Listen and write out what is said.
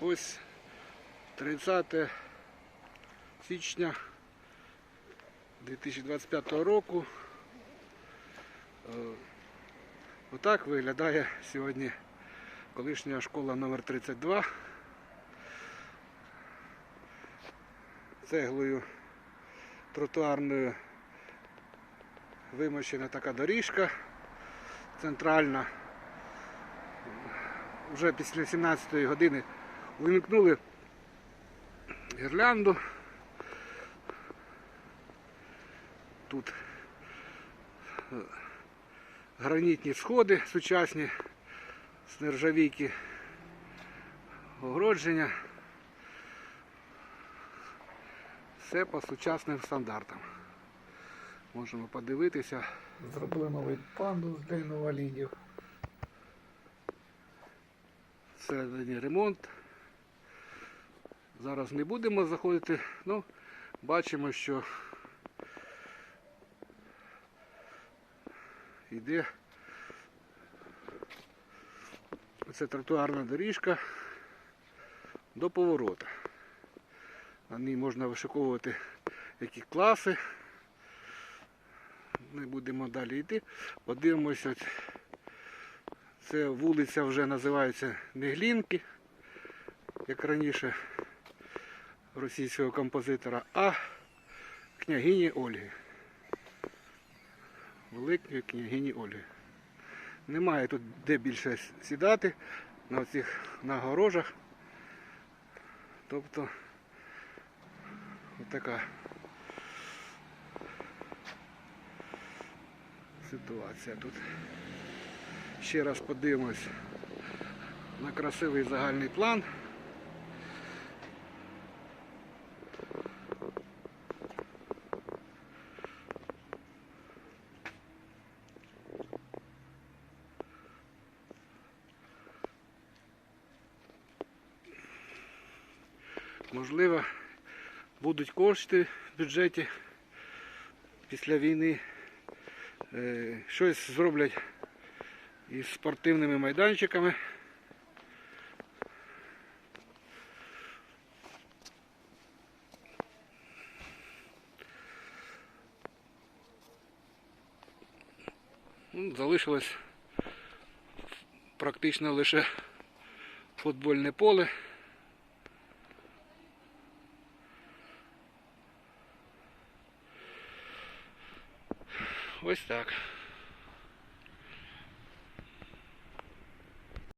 Ось 30 січня 2025 року. Е, Отак виглядає сьогодні колишня школа номер 32 Цеглою тротуарною вимощена така доріжка центральна. Вже після 17 години вимкнули гірлянду. Тут е, гранітні сходи сучасні з нержавійки, огородження. Все по сучасним стандартам. Можемо подивитися. Зробили новий пандус для інвалідів. Всередині ремонт. Зараз не будемо заходити, ну, бачимо, що йде це тротуарна доріжка до поворота. На ній можна вишиковувати які класи. Не будемо далі йти. Подивимося. Це вулиця вже називається не Глінки, як раніше російського композитора, а княгині Ольги. Великої княгині Ольги. Немає тут де більше сідати на цих нагорожах. Тобто отака ситуація тут. Ще раз подивимось на красивий загальний план. Можливо, будуть кошти в бюджеті після війни. Е, Щось зроблять із спортивними майданчиками. Ну, Залишилось практично лише футбольне поле. Ось так.